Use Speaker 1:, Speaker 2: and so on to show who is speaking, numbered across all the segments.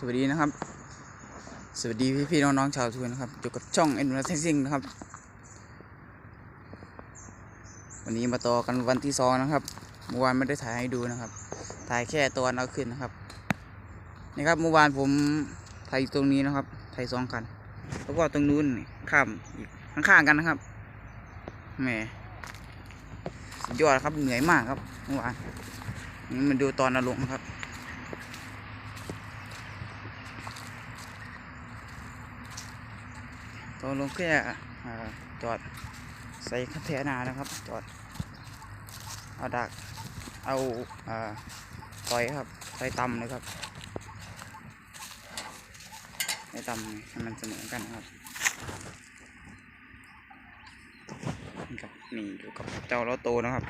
Speaker 1: สวัสดีนะครับ สวัสดีพี่พี่น้องๆชาวทุนนะครับอยู่กับช่องเอ็นดูเทซิ่งนะครับ วันนี้มาต่อกันวันที่สองนะครับเมื่อวานไม่ได้ถ่ายให้ดูนะครับ ถ่ายแค่ตอนเอาขึ้นนะครับนี่ครับเมื่อวานผมถ่ายตรงนี้นะครับถ่ายสองคัน แล้วก็ตรงนู้นข้ามอีกข้างๆกันนะครับแหมยอดครับเหนื่อยมากครับเมื่อวานนี่มันดูตอนอาลงนะครับ ตอนลงแค่อจอดใส่คันเทนานะครับ จอด เอาดัก เอาอ่าต่อยครับต่อยต่ำเลยครับให้ต่ำให้มันเสมอกันนะครับนี่ครับนี่อยู่กับเจ้าลอโตนะครับ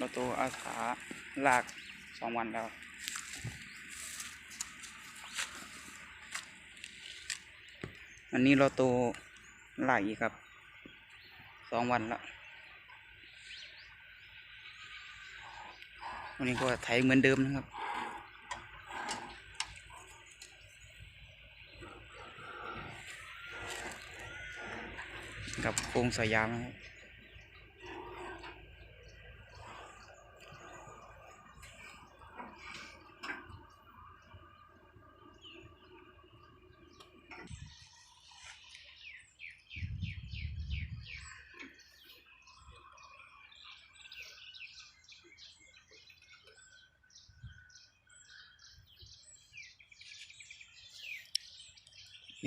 Speaker 1: ลอโตอาสาลากสองวันแล้ว อันนี้เราโตหลครับสองวันแล้ววันนี้ก็ไถเหมือนเดิมนะครับกับโครงสายยามนะครับ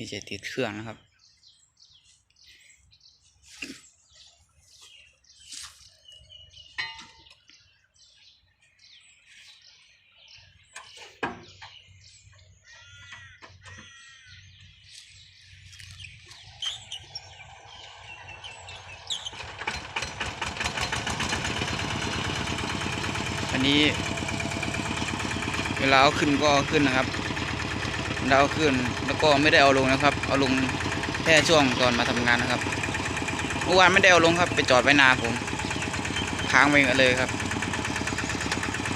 Speaker 1: นี่จะติดเครื่องนะครับ อันนี้เวลาเอาขึ้นก็ขึ้นนะครับ เราเอาขึ้นแล้วก็ไม่ได้เอาลงนะครับ เอาลงแค่ช่วงตอนมาทำงานนะครับเมื่อวานไม่ได้เอาลงครับ ไปจอดไว้นาผมค้างไว้เลยครับ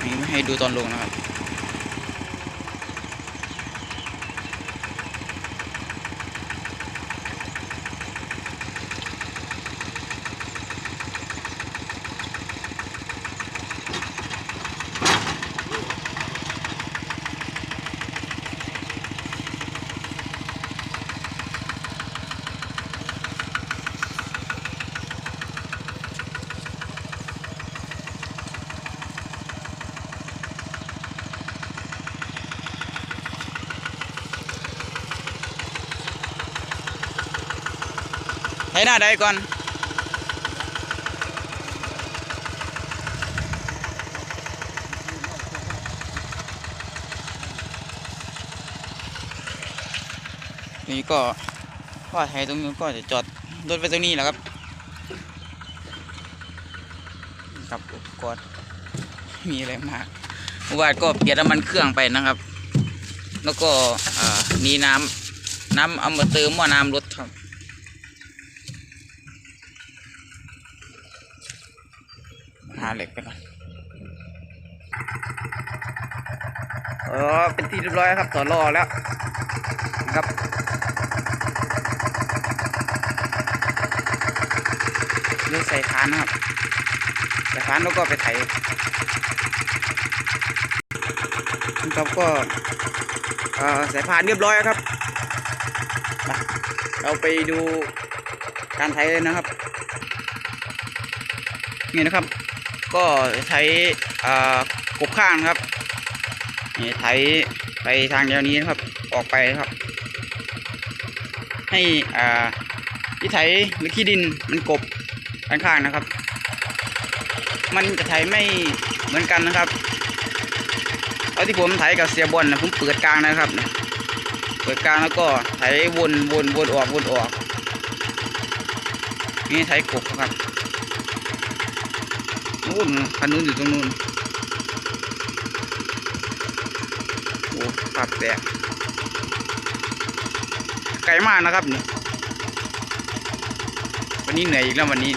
Speaker 1: นี่ไม่ให้ดูตอนลงนะครับ ให้หน้าได้ก่อนนี่ก็ว่าไทยตรงนี้นก็จะจอดรถไปตรงนี้แหละครับครับอุปกรณ์มีอะไรมากเมื่อวานก็เปลี่ยนน้ำมันเครื่องไปนะครับ แล้วก็อ่านี่น้ำน้ำเอามาเติมว่าน้ำรถครับ หาเหล็กไปก่อนเออเป็นที่เรียบร้อยครับถอดล้อแล้วนะครับเลือกใส่คานนะครับใส่คานแล้วก็ไปไถครับก็เอ่อใส่พานเรียบร้อยครับ เราไปดูการไถเลยนะครับ นี่นะครับ ก็ใช้กบข้างครับนี่ไถไปทางแนวนี้นะครับ ออกไปครับ ให้อ่าที่ไถหรือขี้ดินมันกบด้านข้างนะครับ มันจะไถไม่เหมือนกันนะครับตอนที่ผมไถกับเสียบอลนะผมเปิดกลางนะครับ เปิดกลางแล้วก็ไถวนวนวนออกวนออกนี่ไถกบครับ นู่นคันนู้นอยู่ตรงนู้นโอ้ปรับแตกไกลมากนะครับเนี่ยวันนี้เหนื่อยอีกแล้ววันนี้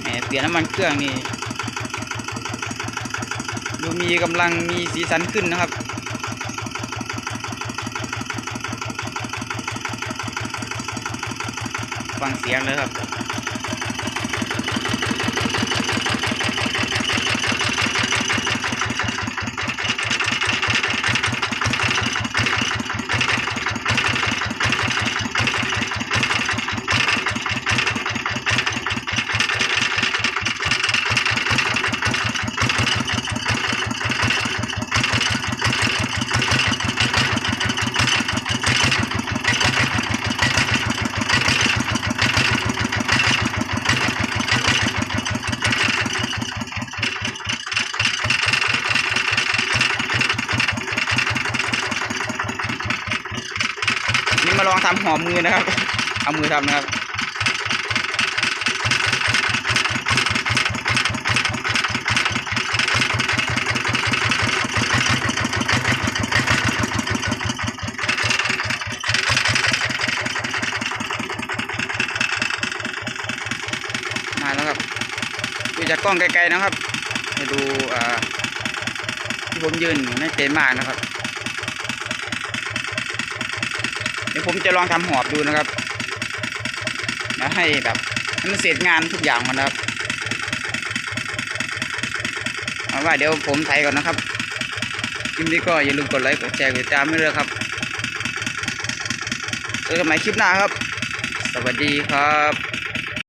Speaker 1: แหมติดลี่ยนน้ำมันเครื่องนี่ดูมีกำลังมีสีสันขึ้นนะครับ ฟังเสียงเลยครับ มาลองทำหอมมือนะครับ เอามือทำนะครับมาแล้วครับดูจากกล้องไกลๆนะครับให้ดูอ่าที่ผมยืนไม่เต็มมากนะครับ เดี๋ยวผมจะลองทำหอบดูนะครับนะให้แบบให้มันเสร็จงานทุกอย่างก่อนนะครับเอาว่าเดี๋ยวผมไทยก่อนนะครับคลิปนี้ก็อย่าลืมกดไลค์กดแชร์กดติดตามให้ด้วยครับเจอกันใหม่คลิปหน้าครับ สวัสดีครับ